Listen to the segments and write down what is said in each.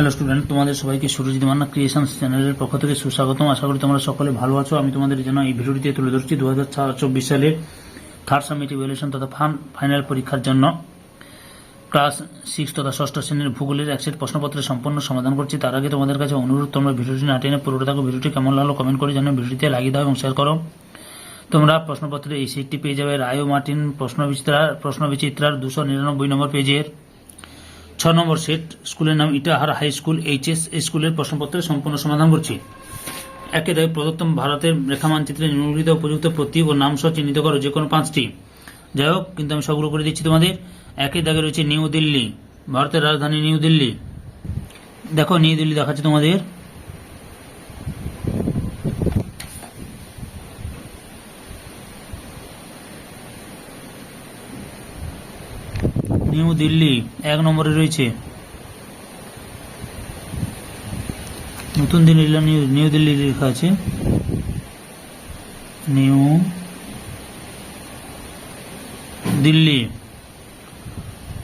Hello student তোমাদের সবাইকে Surajit Manna creation চ্যানেলের পক্ষ থেকে সুস্বাগতম। আশা করি তোমরা সকলে ভালো আছো। আমি তোমাদের জন্য এই ভিডিওটিতে তুলে ধরছি দু হাজার চব্বিশ সালের থার্ড সামিট ইভ্যালুয়েশন তথা ফাইনাল পরীক্ষার জন্য। ক্লাস সিক্স তথা ষষ্ঠ শ্রেণির ভূগোলের এক সেট প্রশ্নপত্রের সম্পূর্ণ সমাধান করছি। তার আগে তোমাদের কাছে অনুরোধ, তোমরা ভিডিওটি না টেনে পুরোটা থাকো ভিডিওটি কেমন লাগল কমেন্ট করে জানো ভিডিওটিতে লাগিয়ে দাও এবং শেয়ার করো। তোমরা প্রশ্নপত্রে এই সিটটি পেয়ে যাবে। রায় মার্টিন প্রশ্নবিচিত্রার প্রশ্নবিচিত্রার দুশো নিরানব্বই নম্বর পেজের ছ নম্বর সেট, স্কুলের নাম ইটাহার হাই স্কুল এইচএস স্কুলের প্রশ্নপত্রের সম্পূর্ণ সমাধান করছি। একে দায় প্রদত্ত ভারতের রেখা মানচিত্রে নিম্নলিখিত উপযুক্ত প্রতীক ও নাম সহ চিহ্নিত করো যে কোনো পাঁচটি। যাই হোক, কিন্তু আমি সবগুলো করে দিচ্ছি তোমাদের। একই দাগে রয়েছে নিউ দিল্লি, ভারতের রাজধানী নিউ দিল্লি। দেখো, নিউ দিল্লি দেখাচ্ছে তোমাদের। নিউ দিল্লি, এক নম্বরে রয়েছে। নতুন দিল্লি নিউ নিউ দিল্লি লেখা আছে। নিউ দিল্লি।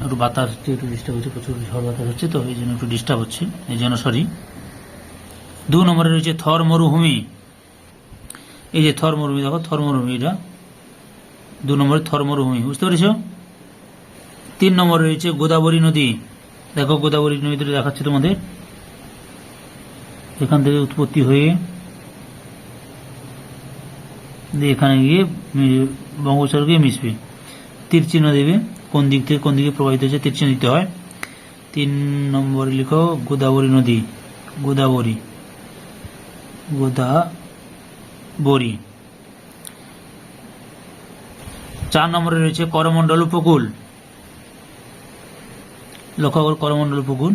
একটু বাতাস, একটু ডিস্টার্ব হচ্ছে, প্রচুর ঝড় বাতাস হচ্ছে, তো এই জন্য একটু ডিস্টার্ব হচ্ছে, এই জন্য সরি দু নম্বরে রয়েছে থর মরুভূমি। এই যে থর মরুভূমি, দেখো থর মরুভূমি এটা দু নম্বরে থর মরুভূমি, বুঝতে পেরেছ? তিন নম্বরে রয়েছে গোদাবরী নদী। দেখো গোদাবরী নদীটা দেখাচ্ছে তোমাদের। এখান থেকে উৎপত্তি হয়ে এখানে গিয়ে বঙ্গোপসাগর গিয়ে মিশবে। তীর দেবে। কোন দিক থেকে কোন দিকে প্রবাহিত হচ্ছে তীর দিতে হয়। তিন নম্বরে লিখো গোদাবরী নদী। গোদাবরী। গোদাবরী। চার নম্বরে রয়েছে করমণ্ডল উপকূল। লক্ষ্য করো করমণ্ডল উপকূল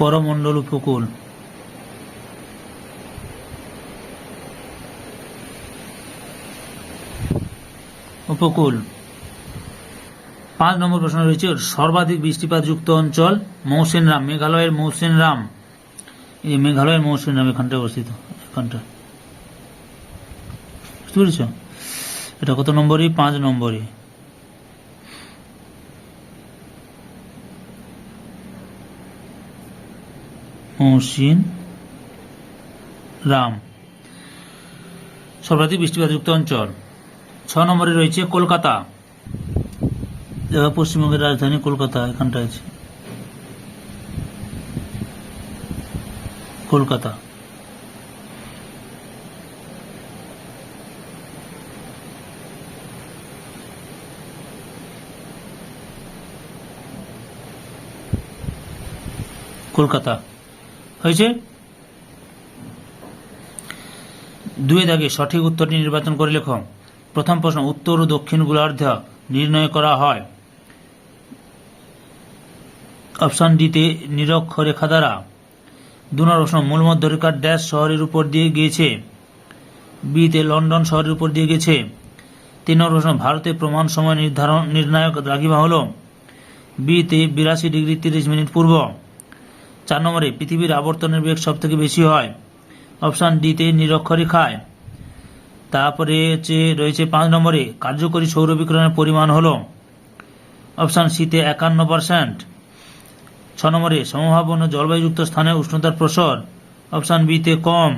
করমণ্ডল উপকূল উপকূল। পাঁচ নম্বর প্রশ্ন রয়েছে, সর্বাধিক বৃষ্টিপাত যুক্ত অঞ্চল মৌসেনরাম মেঘালয়ের মৌসেনরাম এই মেঘালয়ের মৌসেনরাম এখানটা অবস্থিত এখানটা বুঝতে পেরেছ? এটা কত নম্বরই? পাঁচ নম্বরই। মৌসিন রাম। সর্বাধিক বৃষ্টিপাতযুক্ত অঞ্চল। ছ নম্বরে রয়েছে কলকাতা। পশ্চিমবঙ্গের রাজধানী কলকাতা এখানটা আছে। কলকাতা। কলকাতা। হয়েছে? দুয়ে দাগে সঠিক উত্তরটি নির্বাচন করে লেখো। প্রথম প্রশ্ন, উত্তর ও দক্ষিণ গোলার্ধ নির্ণয় করা হয়। অপশন ডিতে নিরক্ষরেখা দ্বারা দু নম্বর প্রশ্ন, মূল মধ্যরেখার ড্যাশ শহরের উপর দিয়ে গিয়েছে। বিতে লন্ডন শহরের উপর দিয়ে গেছে। তিন নম্বর প্রশ্ন, ভারতে প্রমাণ সময় নির্ধারণ, নির্ণায়ক রাগিমা হল বিতে বিরাশি ডিগ্রি তিরিশ মিনিট পূর্ব। চার নম্বরে, পৃথিবীর আবর্তনের বেগ সব থেকে বেশি হয়। অপশান ডিতে নিরক্ষরেখায়। তারপরে হচ্ছে রয়েছে পাঁচ নম্বরে, কার্যকরী সৌর বিকিরণের পরিমাণ হল। অপশান সিতে একান্ন পার্সেন্ট। ছ নম্বরে সমভাবন জলবায়ুযুক্ত স্থানে উষ্ণতার প্রসর, অপশান বিতে কম।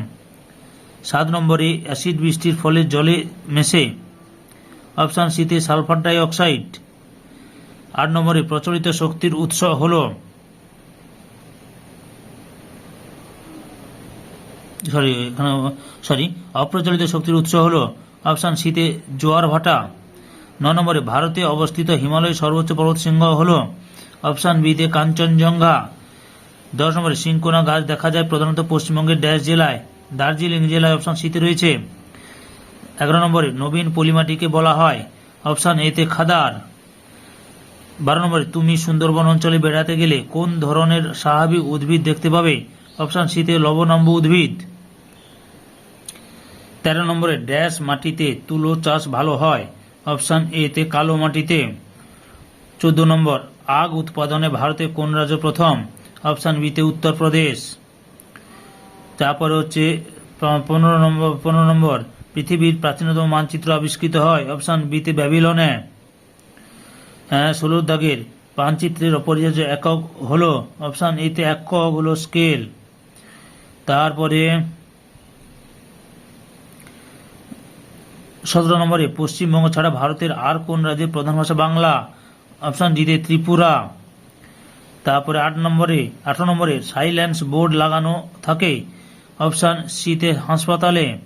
সাত নম্বরে অ্যাসিড বৃষ্টির ফলে জলে মেশে, অপশান সিতে সালফার ডাই অক্সাইড আট নম্বরে প্রচলিত শক্তির উৎস হল সরি, এখানে, সরি, অপ্রচলিত শক্তির উৎস হল অপশান সিতে জোয়ার ভাটা। ন নম্বরে ভারতে অবস্থিত হিমালয় সর্বোচ্চ পর্বত শৃঙ্গ হল অপশান বিতে কাঞ্চনজঙ্ঘা। দশ নম্বরে সিংকোনা গাছ দেখা যায় প্রধানত পশ্চিমবঙ্গের ড্যাশ জেলায়। দার্জিলিং জেলায় অপশান সিতে রয়েছে। এগারো নম্বরে নবীন পলিমাটিকে বলা হয়। অপশান এতে খাদার। বারো নম্বরে তুমি সুন্দরবন অঞ্চলে বেড়াতে গেলে কোন ধরনের স্বাভাবিক উদ্ভিদ দেখতে পাবে? অপশান সিতে লবণাম্ব উদ্ভিদ। তেরো নম্বরে ড্যাশ মাটিতে তুলো চাষ ভালো হয়। অপশান এতে কালো মাটিতে। চোদ্দ নম্বর, আগ উৎপাদনে ভারতে কোন রাজ্য প্রথম? অপশান বিতে উত্তরপ্রদেশ। তারপরে হচ্ছে পনেরো নম্বর পনেরো নম্বর, পৃথিবীর প্রাচীনতম মানচিত্র আবিষ্কৃত হয়। অপশান বিতে ব্যাবিলনে। হ্যাঁ ষোলো দাগের মানচিত্রের অপরিহার্য একক হলো, অপশান এতে একক হলো স্কেল। তারপরে সতেরো নম্বরে পশ্চিমবঙ্গ ছাড়া ভারতের আর কোন রাজ্যের প্রধান ভাষা বাংলা? অপশান ডিতে ত্রিপুরা। তারপরে আট নম্বরে, আঠারো নম্বরে সাইলেন্স বোর্ড লাগানো থাকে। অপশান সিতে হাসপাতালে।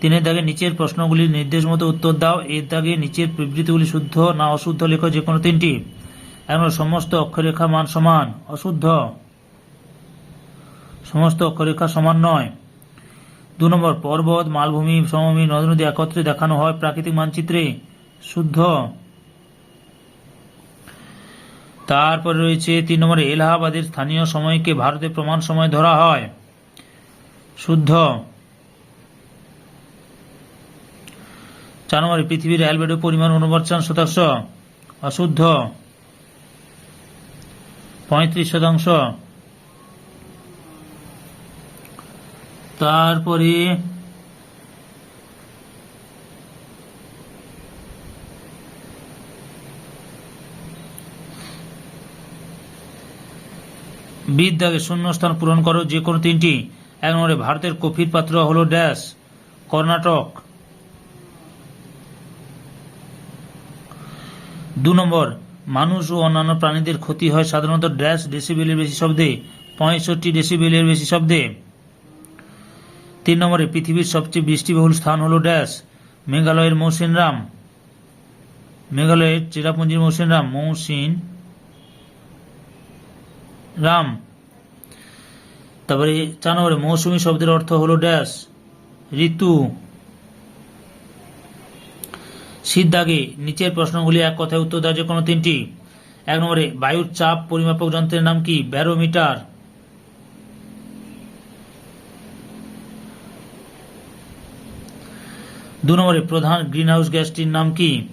তিনের দাগে নিচের প্রশ্নগুলির নির্দেশ মতো উত্তর দাও। এর দাগে নিচের বিবৃতিগুলি শুদ্ধ না অশুদ্ধ লেখো যে কোনো তিনটি এখন সমস্ত অক্ষরেখা মান সমান, অশুদ্ধ। সমস্ত অক্ষরেখা সমান নয়। দু নম্বর, পর্বত, মালভূমি, সমভূমি নদ নদী একত্রে দেখানো হয়। প্রাকৃতিক মানচিত্রে শুদ্ধ। তারপরে রয়েছে তিন নম্বরে, এলাহাবাদের স্থানীয় সময়কে ভারতের প্রমাণ সময় ধরা হয়। শুদ্ধ। চার নম্বরে, পৃথিবীর অ্যালবেডো পরিমাণ অনুবর্তন শতাংশ। অশুদ্ধ। পঁয়ত্রিশ শতাংশ। তারপরে বিদ্যাকে শূন্যস্থান পূরণ করো, যে কোনো তিনটি। এক নম্বরে ভারতের কফির পাত্র হল ড্যাশ, কর্ণাটক। দু নম্বর, মানুষ ও অন্যান্য প্রাণীদের ক্ষতি হয় সাধারণত ড্যাশ ডেসিবেলের বেশি শব্দে, পঁয়ষট্টি ডেসিবেলের বেশি শব্দে। তিন নম্বরে, পৃথিবীর সবচেয়ে বৃষ্টিবহুল স্থান হল ড্যাশ, মেঘালয়ের মৌসিনরাম। মেঘালয়ের চেরাপুঞ্জির মৌসিনরাম, মৌসিন রাম। তারপরে চার নম্বরে মৌসুমী শব্দের অর্থ হলো ড্যাশ, ঋতু। সিদ্ধাগে, নিচের প্রশ্নগুলি এক কথায় উত্তর দেওয়া যে কোনো তিনটি। এক নম্বরে, বায়ুর চাপ পরিমাপক যন্ত্রের নাম কি? ব্যারোমিটার। দু নম্বরে, প্রধান গ্রিনহাউস গ্যাসটির নাম কি?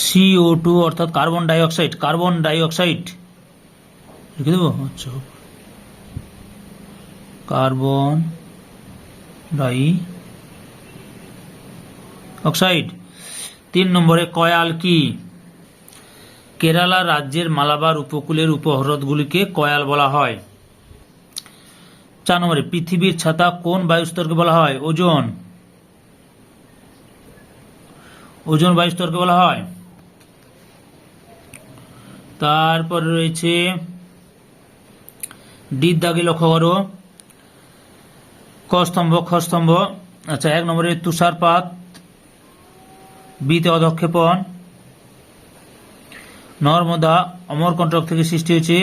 সিও টু অর্থাৎ কার্বন ডাইঅক্সাইড কার্বন ডাইঅক্সাইড লিখে দেবো? আচ্ছা কার্বন ডাই অক্সাইড তিন নম্বরে, কয়াল কি? কেরালা রাজ্যের মালাবার উপকূলের উপহ্রদগুলিকে কয়াল বলা হয়। চার নম্বরে, পৃথিবীর ছাতা কোন বায়ুস্তরকে বলা হয়? ওজন। ওজন বায়ুস্তরকে বলা হয়। তারপরে রয়েছে ডির দাগে লক্ষ্য করো। ক স্তম্ভ খ স্তম্ভ আচ্ছা এক নম্বরে তুষারপাত, বিতে অধক্ষেপণ। নর্মদা, অমরকণ্টক থেকে সৃষ্টি হয়েছে।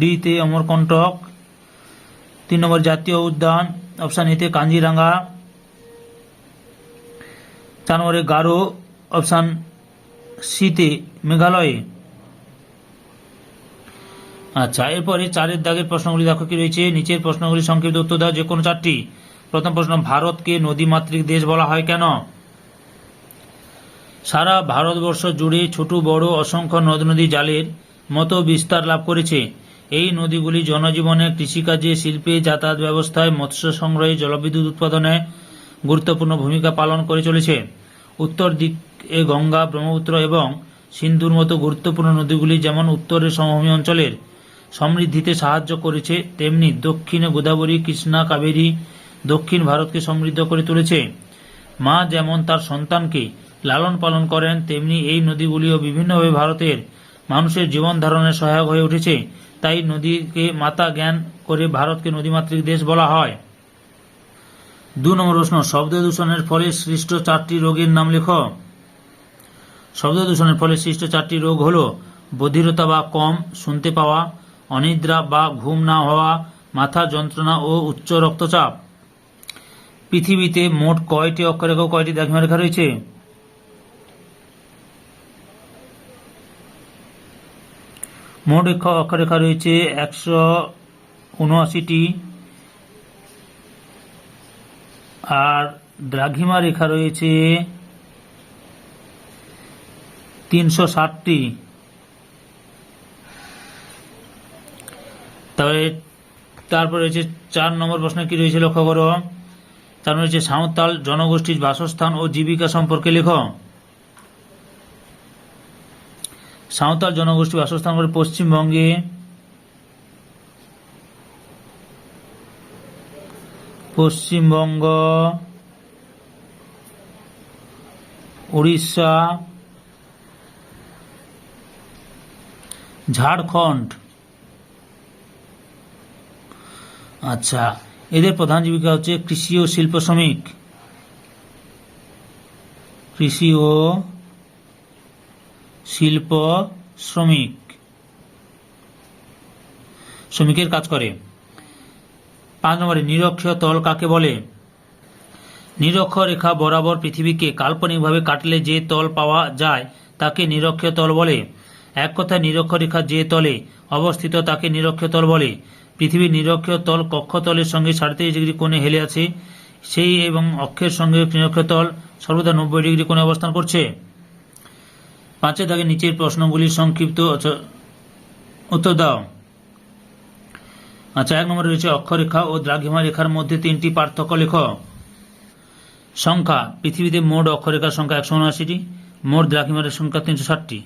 ডিতে অমরকণ্টক। তিন নম্বর, জাতীয় উদ্যান। অপশান এতে কাঞ্জিরাঙ্গা। চার নম্বরে গারো। অপশান সিতে মেঘালয়ে। আচ্ছা এরপরে চারের দাগের প্রশ্নগুলি দেখো কি রয়েছে। নিচের প্রশ্নগুলি সংক্ষিপ্ত উত্তর দাও, যে কোনো চারটি। প্রথম প্রশ্ন, ভারতকে নদীমাতৃক দেশ বলা হয় কেন? সারা ভারতবর্ষ জুড়ে ছোট, বড়, অসংখ্য নদ নদী জালের মতো বিস্তার লাভ করেছে। এই নদীগুলি জনজীবনে কৃষিকাজে, শিল্পে, যাতায়াত ব্যবস্থায়, মৎস্য সংগ্রহে, জলবিদ্যুৎ উৎপাদনে গুরুত্বপূর্ণ ভূমিকা পালন করে চলেছে। উত্তর দিকে গঙ্গা ব্রহ্মপুত্র এবং সিন্ধুর মতো গুরুত্বপূর্ণ নদীগুলি যেমন উত্তরের সমভূমি অঞ্চলের সমৃদ্ধিতে সাহায্য করেছে, তেমনি দক্ষিণে গোদাবরী, কৃষ্ণা, কাবেরী, দক্ষিণ ভারতকে সমৃদ্ধ করে তুলেছে। মা যেমন তার সন্তানকে লালন পালন করেন, তেমনি এই নদীগুলিও বিভিন্নভাবে ভারতের মানুষের জীবন ধারণের সহায়ক হয়ে উঠেছে। তাই নদীকে মাতা জ্ঞান করে ভারতকে নদীমাতৃক দেশ বলা হয়। দু নম্বর প্রশ্ন শব্দ দূষণের ফলে সৃষ্ট চারটি রোগের নাম লেখ। শব্দ দূষণের ফলে সৃষ্ট চারটি রোগ হল বধিরতা বা কম, শুনতে পাওয়া অনিদ্রা বা ঘুম না হওয়া, মাথা যন্ত্রণা ও উচ্চ রক্তচাপ। পৃথিবীতে মোট কয়টি অক্ষরেখা কয়টি দ্রাঘিমা রেখা রয়েছে? মোট অক্ষরেখা রয়েছে একশো উনআশিটি। আর দ্রাঘিমা রেখা রয়েছে তিনশো ষাটটি। তারপরে তারপরে রয়েছে চার নম্বর প্রশ্ন কি রয়েছে লক্ষ্য করো তারপরে রয়েছে সাঁওতাল জনগোষ্ঠীর বাসস্থান ও জীবিকা সম্পর্কে লেখো। সাঁওতাল জনগোষ্ঠী বাসস্থান করে পশ্চিমবঙ্গে। পশ্চিমবঙ্গ, উড়িষ্যা, ঝাড়খণ্ড। আচ্ছা এদের প্রধান জীবিকা হচ্ছে কৃষি ও শিল্প শ্রমিক। কৃষি ও শিল্প শ্রমিক। শ্রমিকের কাজ করে। পাঁচ নম্বরে, নিরক্ষীয় তল কাকে বলে? নিরক্ষ রেখা বরাবর পৃথিবীকে কাল্পনিকভাবে কাটলে যে তল পাওয়া যায়, তাকে নিরক্ষীয় তল বলে। এক কথায়, নিরক্ষ রেখা যে তলে অবস্থিত, তাকে নিরক্ষীয় তল বলে। পৃথিবীর নিরক্ষীয় তল কক্ষতলের সঙ্গে সাড়ে তিরিশ ডিগ্রি কোণে হেলে আছে। সেই এবং অক্ষের সঙ্গে নিরক্ষীয় তল সর্বদা নব্বই ডিগ্রি কোণে অবস্থান করছে। পাঁচের দাগে নিচের প্রশ্নগুলি সংক্ষিপ্ত উত্তর দাও। আচ্ছা এক নম্বরে রয়েছে অক্ষরেখা ও দ্রাঘিমা রেখার মধ্যে তিনটি পার্থক্য লেখ। সংখ্যা, পৃথিবীতে মোট অক্ষরেখার সংখ্যা একশো উনআশিটি, মোট দ্রাঘিমারের সংখ্যা তিনশো ষাটটি।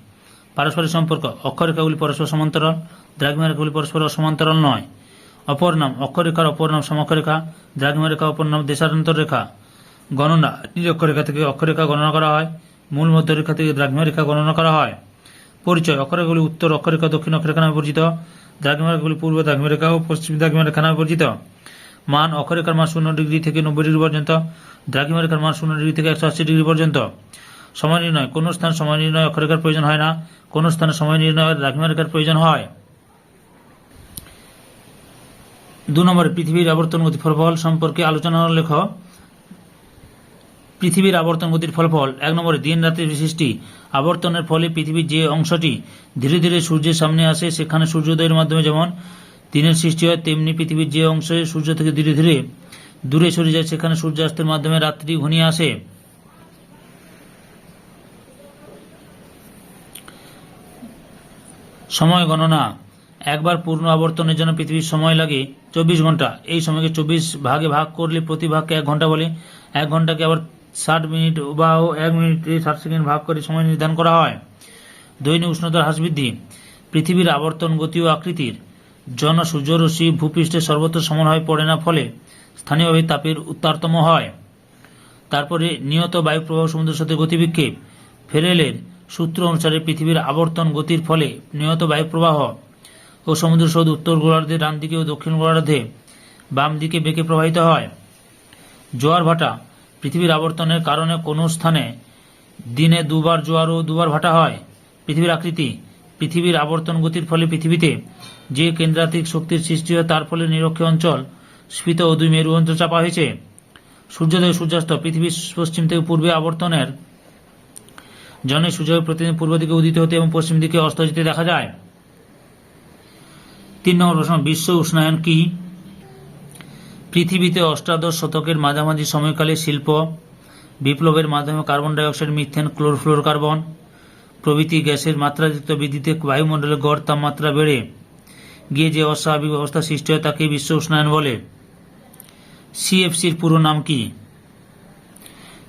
পারস্পরিক সম্পর্ক অক্ষরেখাগুলি পরস্পর সমান্তরাল দ্রাঘিমা রেখাগুলি পরস্পর অসমান্তরাল নয়। অপর নাম অক্ষরেখার অপর নাম সমক্ষরেখা দ্রাঘিমা রেখা অপর নাম দেশান্তর রেখা গণনা নিরক্ষরেখা থেকে অক্ষরেখা গণনা করা হয়। মূল মধ্যরেখা থেকে দ্রাঘিমা রেখা গণনা করা হয়। পরিচয় অক্ষরেখাগুলি উত্তর অক্ষরেখা, দক্ষিণ অক্ষরেখা নামে পরিচিত। দ্রাঘিমা রেখাগুলি পূর্ব দ্রাঘিমা রেখা ও পশ্চিম দ্রাঘিমা রেখা নামে পরিচিত। মান, অক্ষরেখার মান শূন্য ডিগ্রি থেকে নব্বই ডিগ্রি পর্যন্ত দ্রাঘিমা রেখার মান শূন্য ডিগ্রি থেকে একশো আশি ডিগ্রি পর্যন্ত। সময় নির্ণয়। কোন স্থান সময় নির্ণয় অক্ষরেখার প্রয়োজন হয় না। কোন স্থানে সময় নির্ণয় দ্রাঘিমা রেখার প্রয়োজন হয়। দু নম্বরে, পৃথিবীর আবর্তন গতি ফলাফল সম্পর্কে আলোচনা লেখ। পৃথিবীর আবর্তন গতির ফলাফল এক নম্বরে, দিন রাতের সৃষ্টি। আবর্তনের ফলে পৃথিবীর যে অংশটি ধীরে ধীরে সূর্যের সামনে আসে, সেখানে সূর্যোদয়ের মাধ্যমে যেমন দিনের সৃষ্টি হয়, তেমনি পৃথিবীর যে অংশে সূর্য থেকে ধীরে ধীরে দূরে সরে যায়, সেখানে সূর্যাস্তের মাধ্যমে রাত্রি ঘনিয়ে আসে। সময় গণনা। একবার পূর্ণ আবর্তনের জন্য পৃথিবীর সময় লাগে চব্বিশ ঘণ্টা। এই সময়কে চব্বিশ ভাগে ভাগ করলে প্রতি ভাগকে এক ঘণ্টা বলে। এক ঘন্টাকে আবার ষাট মিনিট বা এক মিনিটে ষাট সেকেন্ড ভাগ করে সময় নির্ধারণ করা হয়। দৈনিক উষ্ণতার হ্রাস বৃদ্ধি। পৃথিবীর আবর্তন গতি ও আকৃতির জন সূর্যরশ্মি ভূপৃষ্ঠে সর্বত্র সমান হয়ে পড়ে না, ফলে স্থানীয়ভাবে তাপের উত্তারতম হয়। তারপরে নিয়ত বায়ু প্রবাহ সমুদ্রের সাথে গতিবিক্ষেপ। ফেরেলের সূত্র অনুসারে পৃথিবীর আবর্তন গতির ফলে নিহত বায়ু প্রবাহ ও সমুদ্র স্রোত উত্তর গোলার্ধে ডান দিকে ও দক্ষিণ গোলার্ধে বাম দিকে বেঁকে প্রবাহিত হয়। জোয়ার ভাটা পৃথিবীর আবর্তনের কারণে কোনো স্থানে দিনে দুবার জোয়ার ও দুবার ভাটা হয়। পৃথিবীর আকৃতি, পৃথিবীর আবর্তন গতির ফলে পৃথিবীতে যে কেন্দ্রাতিক শক্তির সৃষ্টি হয় তার ফলে নিরক্ষীয় অঞ্চল স্ফীত ও দুই মেরু অঞ্চল চাপা হয়েছে। সূর্যোদয় সূর্যাস্ত পৃথিবীর পশ্চিম থেকে পূর্বে আবর্তনের জনে সূর্য প্রতিদিন পূর্ব দিকে উদিত হতে এবং পশ্চিম দিকে অস্ত যেতে দেখা যায়। তিন নম্বর প্রশ্ন, বিশ্ব উষ্ণায়ন কি? পৃথিবীতে অষ্টাদশ শতকের মাঝামাঝি সময়কালে শিল্প বিপ্লবের মাধ্যমে কার্বন ডাইঅক্সাইড, মিথেন, ক্লোরোফ্লোরকার্বন প্রভৃতি গ্যাসের মাত্রাযুক্ত বৃদ্ধিতে বায়ুমণ্ডলের গড় তাপমাত্রা বেড়ে গিয়ে যে অস্বাভাবিক অবস্থা সৃষ্টি হয় তাকে বিশ্ব উষ্ণায়ন বলে। সিএফসির পুরো নাম কি?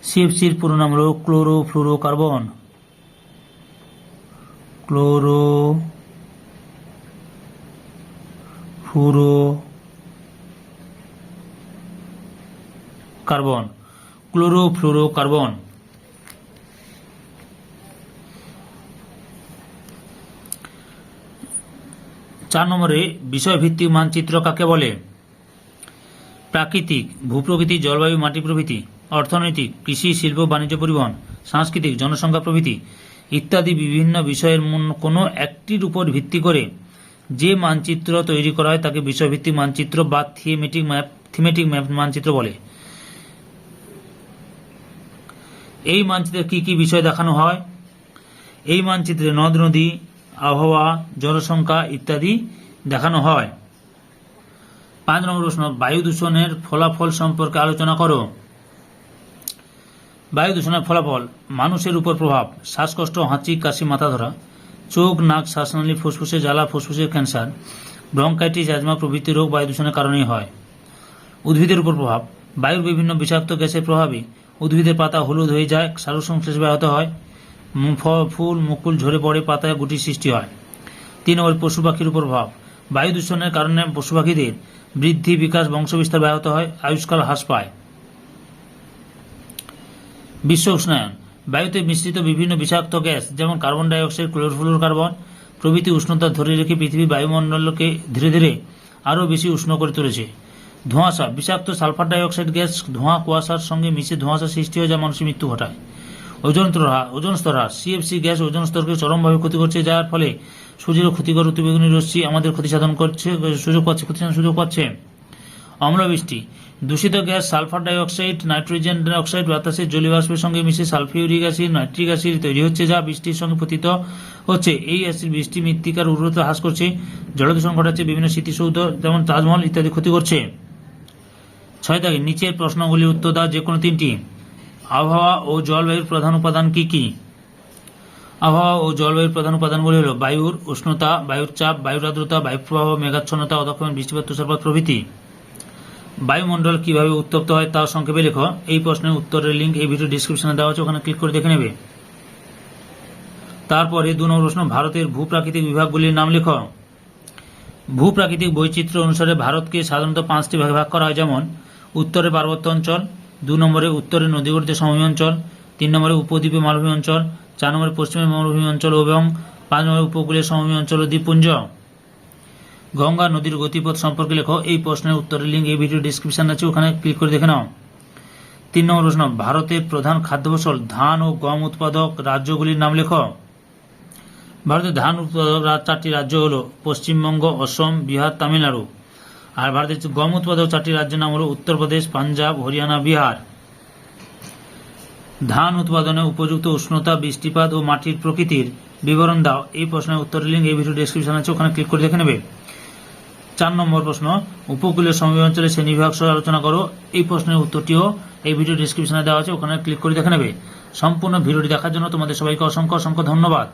সিএফসির পুরো নাম হল chlorofluorocarbon. Chloro fluoro carbon chlorofluorocarbon চার নম্বরে বিষয়ভিত্তিক মানচিত্র কাকে বলে? প্রাকৃতিক, ভূপ্রকৃতি, জলবায়ু, মাটি প্রভৃতি, অর্থনৈতিক, কৃষি, শিল্প, বাণিজ্য, পরিবহন, সাংস্কৃতিক, জনসংখ্যা প্রভৃতি। ইত্যাদি বিভিন্ন বিষয়ের কোনো একটির উপর ভিত্তি করে যে মানচিত্র তৈরি করা হয় তাকে বিষয়ভিত্তিক মানচিত্র বা থিমেটিক ম্যাপ থিমেটিক ম্যাপ মানচিত্র বলে। এই মানচিত্রে কি কি বিষয় দেখানো হয়? এই মানচিত্রে নদ, নদী, আবহাওয়া, জনসংখ্যা ইত্যাদি দেখানো হয়। পাঁচ নম্বর প্রশ্ন, বায়ু দূষণের ফলাফল সম্পর্কে আলোচনা করো। বায়ু দূষণের ফলাফল, মানুষের উপর প্রভাব, শ্বাসকষ্ট, হাঁচি, কাশি, মাথা ধরা, চোখ, নাক, শ্বাসনালী, ফুসফুসে জ্বালা ফুসফুসের ক্যান্সার ব্রঙ্কাইটিস অ্যাজমা প্রভৃতি রোগ বায়ু দূষণের কারণেই হয়। উদ্ভিদের উপর প্রভাব, বায়ুর বিভিন্ন বিষাক্ত গ্যাসের প্রভাবে উদ্ভিদের পাতা হলুদ হয়ে যায়, সারু সংশ্লেষ ব্যাহত হয় ফুল, মুকুল ঝরে পড়ে, পাতায় গুটি সৃষ্টি হয়। তিন নম্বর, পশু পাখির উপর প্রভাব বায়ু দূষণের কারণে পশু পাখিদের বৃদ্ধি, বিকাশ, বংশবিস্তার ব্যাহত হয়, আয়ুষ্কাল হ্রাস পায়। বিশ্ব উষ্ণায়ন। বায়ুতে মিশ্রিত বিভিন্ন বিষাক্ত গ্যাস, যেমন carbon dioxide chlorofluorocarbon, প্রভৃতি উষ্ণতা ধরে রেখে পৃথিবী বায়ুমণ্ডলকে ধীরে ধীরে আরও বেশি উষ্ণ করে তুলেছে। ধোঁয়াশা, বিষাক্ত সালফার ডাই অক্সাইড গ্যাস, ধোঁয়া, কুয়াশার সঙ্গে মিশে ধোঁয়াশা সৃষ্টি হয়ে যা মানুষের মৃত্যু ঘটায়। ওজন ওজন স্তর হ্রাস সিএফসি গ্যাস ওজন স্তরকে চরমভাবে ক্ষতি করছে, যার ফলে সূর্যের ক্ষতিকর অতিবেগুনি রশ্মি আমাদের ক্ষতি সাধন করছে, সুযোগ পাচ্ছে ক্ষতি সুযোগ পাচ্ছে। অম্লবৃষ্টি। দূষিত gas, sulphur dioxide nitrogen dioxide বাতাসে জলীয় বাষ্পের সঙ্গে মিশে সালফিউরিক অ্যাসিড, নাইট্রিক অ্যাসিড তৈরি হচ্ছে, যা বৃষ্টির সঙ্গে পতিত হচ্ছে। এই অ্যাসিড বৃষ্টি, মৃত্তিকার উর্বরতা হ্রাস করছে, জলদূষণ ঘটাচ্ছে, বিভিন্ন স্মৃতিসৌধ যেমন তাজমহল ইত্যাদি ক্ষতি করছে। ছয় দাগে নিচের প্রশ্নগুলির উত্তর দাও যে কোনো তিনটি। আবহাওয়া ও জলবায়ুর প্রধান উপাদান কি কি? আবহাওয়া ও জলবায়ুর প্রধান উপাদানগুলি হল বায়ুর উষ্ণতা, বায়ুর চাপ, বায়ুর আর্দ্রতা বায়ু প্রবাহ মেঘাচ্ছন্নতা অদক্ষণ বৃষ্টিপাত, তুষারপাত প্রভৃতি। বায়ুমণ্ডল কীভাবে উত্তপ্ত হয় তা সংক্ষেপে লেখো। এই প্রশ্নের উত্তরের লিঙ্ক এই ভিডিও ডিসক্রিপশনে দেওয়া আছে, ওখানে ক্লিক করে দেখে নেবে। তারপরে দু নম্বর প্রশ্ন, ভারতের ভূপ্রাকৃতিক বিভাগগুলির নাম লেখো। ভূপ্রাকৃতিক বৈচিত্র্য অনুসারে ভারতকে সাধারণত পাঁচটি ভাগে ভাগ করা হয়, যেমন উত্তরে পার্বত্য অঞ্চল, দু নম্বরে উত্তরে নদীগঠিত সমভূমি অঞ্চল, তিন নম্বরে উপদ্বীপে মালভূমি অঞ্চল, চার নম্বরে পশ্চিমে মরুভূমি অঞ্চল এবং পাঁচ নম্বরে উপকূলীয় সমভূমি অঞ্চল ও দ্বীপপুঞ্জ। গঙ্গা নদীর গতিপথ সম্পর্কে লেখো। এই প্রশ্নের উত্তরের লিঙ্ক এই ভিডিও ডিসক্রিপশন আছে, ওখানে ক্লিক করে দেখে নাও। তিন নম্বর প্রশ্ন, ভারতের প্রধান খাদ্য ফসল ধান ও গম উৎপাদক রাজ্যগুলির নাম লেখো। ভারতের ধান উৎপাদক চারটি রাজ্য হল পশ্চিমবঙ্গ, অসম, বিহার, তামিলনাড়ু। আর ভারতের গম উৎপাদক চারটি রাজ্যের নাম হল উত্তরপ্রদেশ, পাঞ্জাব, হরিয়ানা, বিহার। ধান উৎপাদনে উপযুক্ত উষ্ণতা, বৃষ্টিপাত ও মাটির প্রকৃতির বিবরণ দাও। এই প্রশ্নের উত্তরের লিঙ্ক এই ভিডিও ডেসক্রিপশন আছে, ওখানে ক্লিক করে দেখে নেবে। চার নম্বর প্রশ্ন, উপকূলীয় সমভূমি অঞ্চলে শ্রেণীবিভাগ সহ আলোচনা করো। এই প্রশ্নের উত্তরটিও এই ভিডিও ডিসক্রিপশনে দেওয়া আছে, ওখানে ক্লিক করে দেখে নেবে। সম্পূর্ণ ভিডিওটি দেখার জন্য তোমাদের সবাইকে অসংখ্য অসংখ্য ধন্যবাদ।